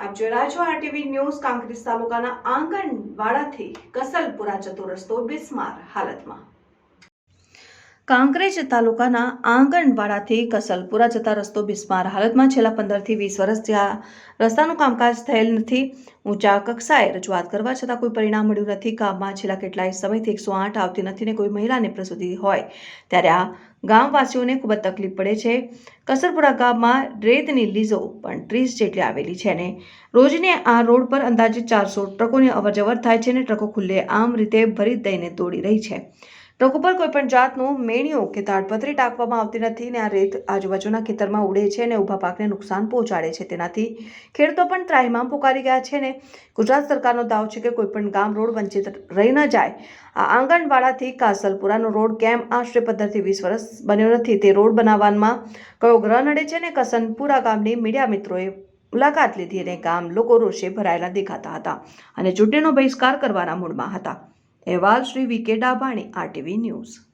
આપ જોઈ રહ્યા છો આરટીવી ન્યૂઝ કાંકરેજ તાલુકાના આંગણવાડાથી કસલપુરા જતો રસ્તો બિસ્માર હાલતમાં. કાંકરેજ તાલુકાના આંગણવાડાથી કસલપુરા જતા રસ્તો બિસ્માર. હાલતમાં છેલ્લા પંદરથી વીસ વર્ષથી આ રસ્તાનું કામકાજ થયેલ નથી, ઊંચા કક્ષાએ રજૂઆત કરવા છતાં કોઈ પરિણામ મળ્યું નથી. ગામમાં છેલ્લા કેટલાય સમયથી એકસો આઠ આવતી નથી ને કોઈ મહિલાને પ્રસૂતિ હોય, ત્યારે આ ગામવાસીઓને ખૂબ જ તકલીફ પડે છે. કસરપુરા ગામમાં રેતની લીઝો પણ ત્રીસ જેટલી આવેલી છે ને રોજને આ રોડ પર અંદાજે ચારસો ટ્રકોની અવરજવર થાય છે અને ટ્રકો ખુલ્લે આમ રીતે ભરી દઈને દોડી રહી છે. ટ્રક ઉપર કોઈ પણ જાતનું મેણીઓ કે તાડપત્રી ટાંકવામાં આવતી નથી ને આ રેત આજુબાજુના ખેતરમાં ઉડે છે અને ઊભા પાકને નુકસાન પહોંચાડે છે. તેનાથી ખેડૂતો પણ ત્રાહિમામ પુકારી ગયા છે ને ગુજરાત સરકારનો દાવ છે કે કોઈપણ ગામ રોડ વંચિત રહી ન જાય. આ આંગણવાડાથી કાસલપુરાનો રોડ કેમ આશરે પંદરથી વીસ વર્ષ બન્યો નથી તે રોડ બનાવવામાં કયો ગ્રહ નડે છે ને કસનપુરા ગામની મીડિયા મિત્રોએ મુલાકાત લીધી અને ગામ લોકો રોષે ભરાયેલા દેખાતા હતા અને ચૂંટણીનો બહિષ્કાર કરવાના મૂડમાં હતા. અહેવાલ Shri V K Dabhani RTV news.